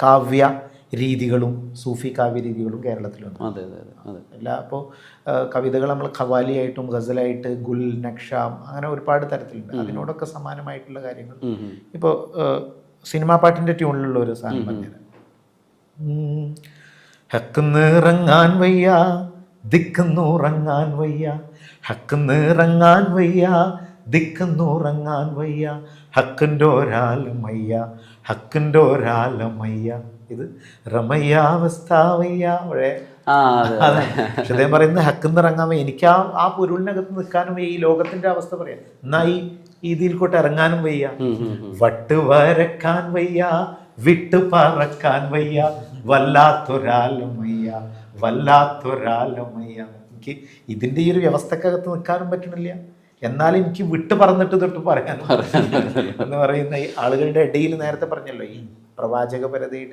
കാവ്യ രീതികളും സൂഫി കാവ്യ രീതികളും കേരളത്തിലുണ്ട്. അതെ അതെ അതെ അല്ല എല്ലാ അപ്പോൾ കവിതകൾ നമ്മൾ ഖവാലിയായിട്ടും ഗസലായിട്ട് ഗുൽ നക്ഷാം അങ്ങനെ ഒരുപാട് തരത്തിലുണ്ട്. അതിനോടൊക്കെ സമാനമായിട്ടുള്ള കാര്യങ്ങൾ. ഇപ്പോൾ സിനിമാ പാട്ടിന്റെ ട്യൂണിലുള്ള ഒരു സാധനം പറഞ്ഞുതരാം. ഉം. ഹക്കുന്നിറങ്ങാൻ വയ്യ ദിക്കുന്നുറങ്ങാൻ വയ്യ ഹക്കുന്നിറങ്ങാൻ വയ്യ ദിക്കുന്നുറങ്ങാൻ വയ്യ. ഹക്കിന്റെ ഒരാലമയ്യ ഹക്കിന്റെ ഒരാലമയ്യ ഇത് റമയ്യാവസ്ഥാവയ്യ. അവിടെ. അതെ പക്ഷെ അദ്ദേഹം പറയുന്നത് ഹക്കുന്നിറങ്ങാൻ വയ്യ. എനിക്ക് ആ ആ പൊരുളിനകത്ത് നിൽക്കാനും വയ്യ. ഈ ലോകത്തിന്റെ അവസ്ഥ പറയാം. എന്നാ ഈ ഇതിൽ കൂട്ട് ഇറങ്ങാനും വയ്യ. വട്ട് വരക്കാൻ വയ്യ. വിട്ടു പറക്കാൻ വയ്യ. വല്ലാത്തൊരാലമയ്യ. വല്ലാത്തൊരാലമയ്യ. എനിക്ക് ഇതിന്റെ ഈ ഒരു വ്യവസ്ഥക്കകത്ത് നിൽക്കാനും പറ്റണില്ല. എന്നാൽ എനിക്ക് വിട്ടു പറന്നിട്ട് തൊട്ട് പറയാൻ എന്ന് പറയുന്ന ആളുകളുടെ ഇടയിൽ നേരത്തെ പറഞ്ഞല്ലോ ഈ പ്രവാചക പരതയുടെ